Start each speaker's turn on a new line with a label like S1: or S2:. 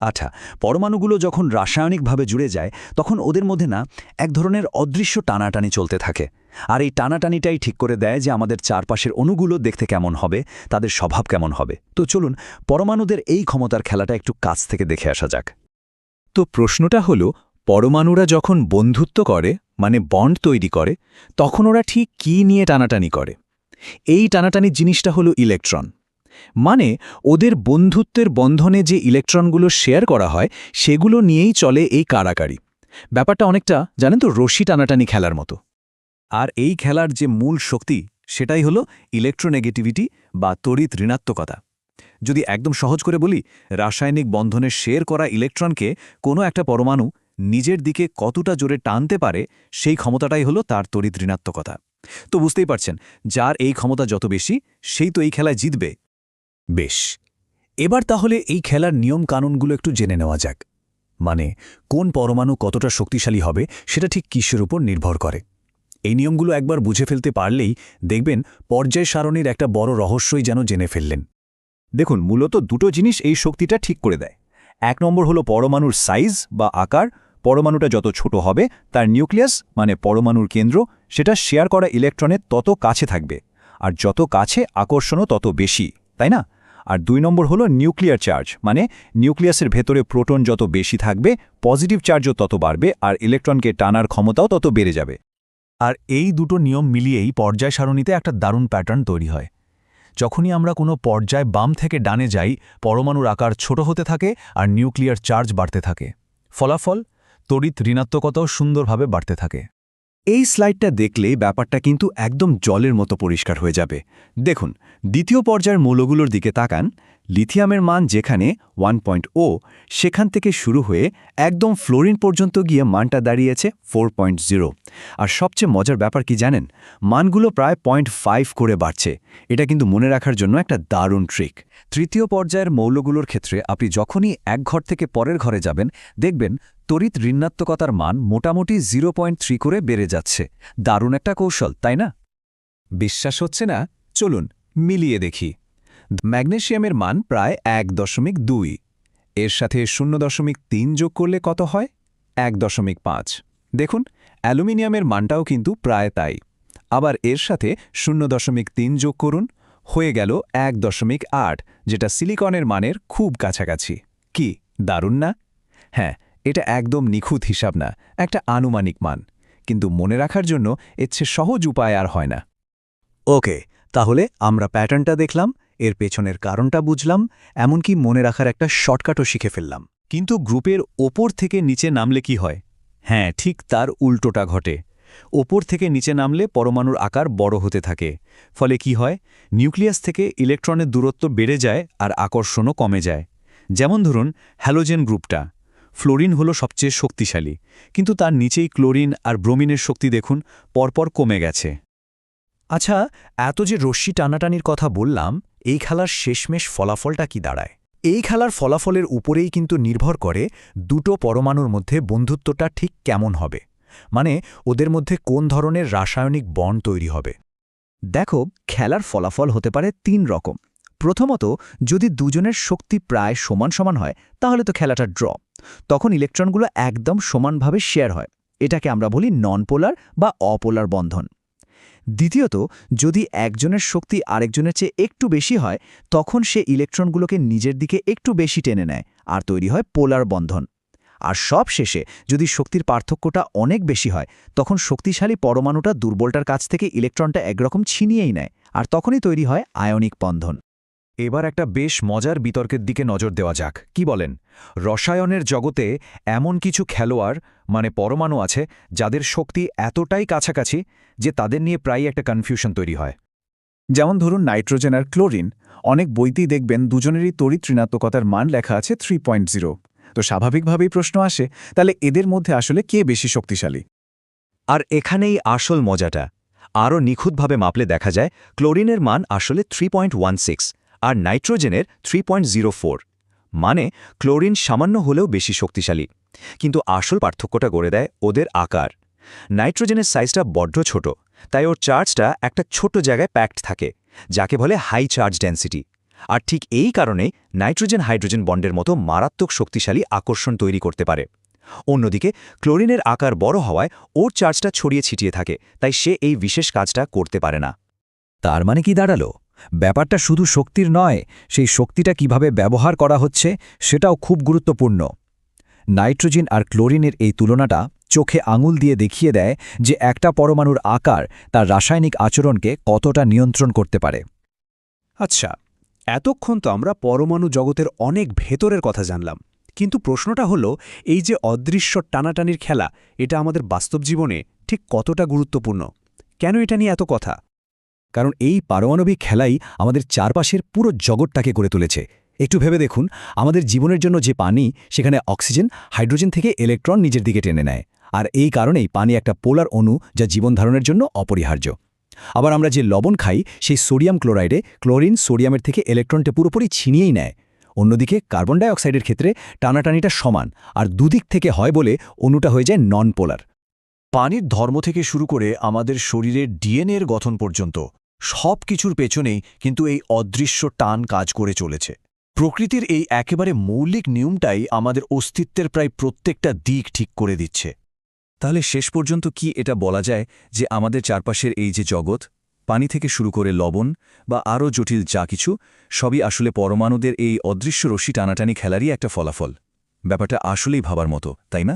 S1: আচ্ছা পরমাণুগুলো যখন রাসায়নিকভাবে জুড়ে যায়, তখন ওদের মধ্যে না এক ধরনের অদৃশ্য টানাটানি চলতে থাকে। আর এই টানাটানিটাই ঠিক করে দেয় যে আমাদের চারপাশের অণুগুলো দেখতে কেমন হবে, তাদের স্বভাব কেমন হবে। তো চলুন, পরমাণুদের এই ক্ষমতার খেলাটা একটু কাছ থেকে দেখে আসা যাক।
S2: তো প্রশ্নটা হলো, পরমাণুরা যখন বন্ধুত্ব করে মানে বন্ড তৈরি করে, তখন ওরা ঠিক কী নিয়ে টানাটানি করে? এই টানাটানির জিনিসটা হলো ইলেকট্রন। মানে ওদের বন্ধুত্বের বন্ধনে যে ইলেকট্রনগুলো শেয়ার করা হয়, সেগুলো নিয়েই চলে এই কারাকারি। ব্যাপারটা অনেকটা, জানেন তো, রশি টানাটানি খেলার মতো।
S1: আর এই খেলার যে মূল শক্তি, সেটাই হলো ইলেকট্রোনেগেটিভিটি বা তড়িৎ ঋণাত্মকতা। যদি একদম সহজ করে বলি, রাসায়নিক বন্ধনে শেয়ার করা ইলেকট্রনকে কোনো একটা পরমাণু নিজের দিকে কতটা জোরে টানতে পারে, সেই ক্ষমতাটাই হলো তার তড়িৎ ঋণাত্মকতা। তো বুঝতেই পারছেন, যার এই ক্ষমতা যত বেশি, সেই তো এই খেলায় জিতবে।
S2: বেশ, এবার তাহলে এই খেলার নিয়ম কানুনগুলো একটু জেনে নেওয়া যাক। মানে কোন পরমাণু কতটা শক্তিশালী হবে সেটা ঠিক কিসের উপর নির্ভর করে। এই নিয়মগুলো একবার বুঝে ফেলতে পারলেই দেখবেন পর্যায় সারণীর একটা বড় রহস্যই যেন জেনে ফেললেন।
S1: দেখুন, মূলত দুটো জিনিস এই শক্তিটা ঠিক করে দেয়। এক নম্বর হলো পরমাণুর সাইজ বা আকার। পরমাণুটা যত ছোট হবে, তার নিউক্লিয়াস মানে পরমাণুর কেন্দ্র, সেটা শেয়ার করা ইলেকট্রনের তত কাছে থাকবে। আর যত কাছে, আকর্ষণও তত বেশি, তাই না? আর দুই নম্বর হলো নিউক্লিয়ার চার্জ মানে নিউক্লিয়াসের ভেতরে প্রোটন যত বেশি থাকবে, পজিটিভ চার্জও তত বাড়বে আর ইলেকট্রনকে টানার ক্ষমতাও তত বেড়ে যাবে।
S2: আর এই দুটো নিয়ম মিলিয়েই পর্যায় সারণীতে একটা দারুণ প্যাটার্ন তৈরি হয়। যখনই আমরা কোনো পর্যায় বাম থেকে ডানে যাই, পরমাণুর আকার ছোট হতে থাকে আর নিউক্লিয়ার চার্জ বাড়তে থাকে। ফলাফল, তড়িৎ ঋণাত্মকতাও সুন্দরভাবে বাড়তে থাকে।
S1: এই স্লাইডটা দেখলে ব্যাপারটা কিন্তু একদম জলের মতো পরিষ্কার হয়ে যাবে। দেখুন, দ্বিতীয় পর্যায়ের মৌলগুলোর দিকে তাকান। লিথিয়ামের মান যেখানে ওয়ান ও সেখান থেকে শুরু হয়ে একদম ফ্লোরিন পর্যন্ত গিয়ে মানটা দাঁড়িয়েছে ফোর জিরো আর সবচেয়ে মজার ব্যাপার কি জানেন? মানগুলো প্রায় পয়েন্ট ফাইভ করে বাড়ছে। এটা কিন্তু মনে রাখার জন্য একটা দারুণ ট্রিক তৃতীয় পর্যায়ের মৌলগুলোর ক্ষেত্রে আপনি যখনই এক ঘর থেকে পরের ঘরে যাবেন, দেখবেন তড়িৎ ঋণাত্মকতার মান মোটামুটি জিরো করে বেড়ে যাচ্ছে। দারুণ একটা কৌশল, তাই না?
S2: বিশ্বাস হচ্ছে না? চলুন মিলিয়ে দেখি। ম্যাগনেশিয়ামের মান প্রায় এক দশমিক দুই। এর সাথে শূন্য দশমিক তিন যোগ করলে কত হয়? এক দশমিক পাঁচ। দেখুন, অ্যালুমিনিয়ামের মানটাও কিন্তু প্রায় তাই। আবার এর সাথে শূন্য দশমিক তিন যোগ করুন, হয়ে গেল এক দশমিক আট, যেটা সিলিকনের মানের খুব কাছাকাছি। কি, দারুণ না? হ্যাঁ এটা একদম নিখুঁত হিসাব না, একটা আনুমানিক মান। কিন্তু মনে রাখার জন্য এর সহজ উপায় আর হয় না।
S1: ওকে, তাহলে আমরা প্যাটার্নটা দেখলাম। এর পেছনের কারণটা বুঝলাম, এমনকি মনে রাখার একটা শর্টকাটও শিখে ফেললাম। কিন্তু গ্রুপের ওপর থেকে নিচে নামলে কি হয়? হ্যাঁ ঠিক তার উল্টোটা ঘটে। ওপর থেকে নিচে নামলে পরমাণুর আকার বড় হতে থাকে। ফলে কি হয়? নিউক্লিয়াস থেকে ইলেকট্রনের দূরত্ব বেড়ে যায় আর আকর্ষণও কমে যায়। যেমন ধরুন, হ্যালোজেন গ্রুপটা। ফ্লোরিন হলো সবচেয়ে শক্তিশালী। কিন্তু তার নিচেই ক্লোরিন আর ব্রোমিনের শক্তি দেখুন, পরপর কমে গেছে। আচ্ছা এত যে রশ্মি টানাটানির কথা বললাম, এই খেলার শেষমেশ ফলাফলটা কি দাঁড়ায়? এই খেলার ফলাফলের উপরেই কিন্তু নির্ভর করে দুটো পরমাণুর মধ্যে বন্ধুত্বটা ঠিক কেমন হবে। মানে ওদের মধ্যে কোন ধরনের রাসায়নিক বন্ড তৈরি হবে। দেখো, খেলার ফলাফল হতে পারে তিন রকম। প্রথমত, যদি দুজনের শক্তি প্রায় সমান সমান হয়, তাহলে তো খেলাটা ড্র। তখন ইলেকট্রনগুলো একদম সমানভাবে শেয়ার হয়। এটাকে আমরা বলি নন পোলার বা অপোলার বন্ধন। দ্বিতীয়ত, যদি একজনের শক্তি আরেকজনের চেয়ে একটু বেশি হয়, তখন সে ইলেকট্রনগুলোকে নিজের দিকে একটু বেশি টেনে নেয় আর তৈরি হয় পোলার বন্ধন। আর সব শেষে যদি শক্তির পার্থক্যটা অনেক বেশি হয়, তখন শক্তিশালী পরমাণুটা দুর্বলটার কাছ থেকে ইলেকট্রনটা একরকম ছিনিয়েই নেয় আর তখনই তৈরি হয় আয়নিক বন্ধন। এবার একটা বেশ মজার বিতর্কের দিকে নজর দেওয়া যাক। কি বলেন? রসায়নের জগতে এমন কিছু খেলোয়াড় মানে পরমাণু আছে, যাদের শক্তি এতটাই কাছাকাছি যে তাদের নিয়ে প্রায় একটা কনফিউশন তৈরি হয়। যেমন ধরুন নাইট্রোজেন আর ক্লোরিন। অনেক বইতেই দেখবেন দুজনেরই তড়িৎ ঋণাত্মকতার মান লেখা আছে থ্রি তো স্বাভাবিকভাবেই প্রশ্ন আসে, তাহলে এদের মধ্যে আসলে কে বেশি শক্তিশালী? আর এখানেই আসল মজাটা। আরও নিখুঁতভাবে মাপলে দেখা যায়, ক্লোরিনের মান আসলে থ্রি আর নাইট্রোজেনের থ্রি মানে ক্লোরিন সামান্য হলেও বেশি শক্তিশালী। কিন্তু আসল পার্থক্যটা গড়ে দেয় ওদের আকার। নাইট্রোজেনের সাইজটা বড্ড ছোট, তাই ওর চার্জটা একটা ছোট জায়গায় প্যাকড থাকে, যাকে বলে হাই চার্জ ডেন্সিটি। আর ঠিক এই কারণে নাইট্রোজেন হাইড্রোজেন বন্ডের মতো মারাত্মক শক্তিশালী আকর্ষণ তৈরি করতে পারে। অন্যদিকে, ক্লোরিনের আকার বড় হওয়ায় ওর চার্জটা ছড়িয়ে ছিটিয়ে থাকে, তাই সে এই বিশেষ কাজটা করতে পারে না।
S2: তার মানে কি দাঁড়াল? ব্যাপারটা শুধু শক্তির নয়, সেই শক্তিটা কীভাবে ব্যবহার করা হচ্ছে সেটাও খুব গুরুত্বপূর্ণ। নাইট্রোজেন আর ক্লোরিনের এই তুলনাটা চোখে আঙুল দিয়ে দেখিয়ে দেয় যে একটা পরমাণুর আকার তার রাসায়নিক আচরণকে কতটা নিয়ন্ত্রণ করতে পারে।
S3: আচ্ছা এতক্ষণ তো আমরা পরমাণু জগতের অনেক ভেতরের কথা জানলাম, কিন্তু প্রশ্নটা হলো, এই যে অদৃশ্য টানাটানির খেলা, এটা আমাদের বাস্তব জীবনে ঠিক কতটা গুরুত্বপূর্ণ? কেন এটা নিয়ে এত কথা?
S2: কারণ এই পারমাণবিক খেলাই আমাদের চারপাশের পুরো জগৎটাকে করে তুলেছে। একটু ভেবে দেখুন, আমাদের জীবনের জন্য যে পানি, সেখানে অক্সিজেন, হাইড্রোজেন থেকে ইলেকট্রন নিজের দিকে টেনে নেয়। আর এই কারণেই পানি একটা পোলার অণু যা জীবন ধারণের জন্য অপরিহার্য। আবার আমরা যে লবণ খাই, সেই সোডিয়াম ক্লোরাইডে ক্লোরিন সোডিয়ামের থেকে ইলেকট্রনটা পুরোপুরি ছিনিয়েই নেয়। অন্যদিকে কার্বন ডাইঅক্সাইডের ক্ষেত্রে টানাটানিটা সমান, আর দুদিক থেকে হয় বলে অণুটা হয়ে যায় নন পোলার
S1: পানির ধর্ম থেকে শুরু করে আমাদের শরীরের ডিএনএর গঠন পর্যন্ত সব কিছুর পেছনেই কিন্তু এই অদৃশ্য টান কাজ করে চলেছে। প্রকৃতির এই একেবারে মৌলিক নিয়মটাই আমাদের অস্তিত্বের প্রায় প্রত্যেকটা দিক ঠিক করে দিচ্ছে। তাহলে শেষ পর্যন্ত কি এটা বলা যায় যে আমাদের চারপাশের এই যে জগৎ, পানি থেকে শুরু করে লবণ বা আরও জটিল যা কিছু, সবই আসলে পরমাণুদের এই অদৃশ্য রশ্মি টানাটানি খেলারই একটা ফলাফল। ব্যাপারটা আসলেই ভাবার মতো, তাই না?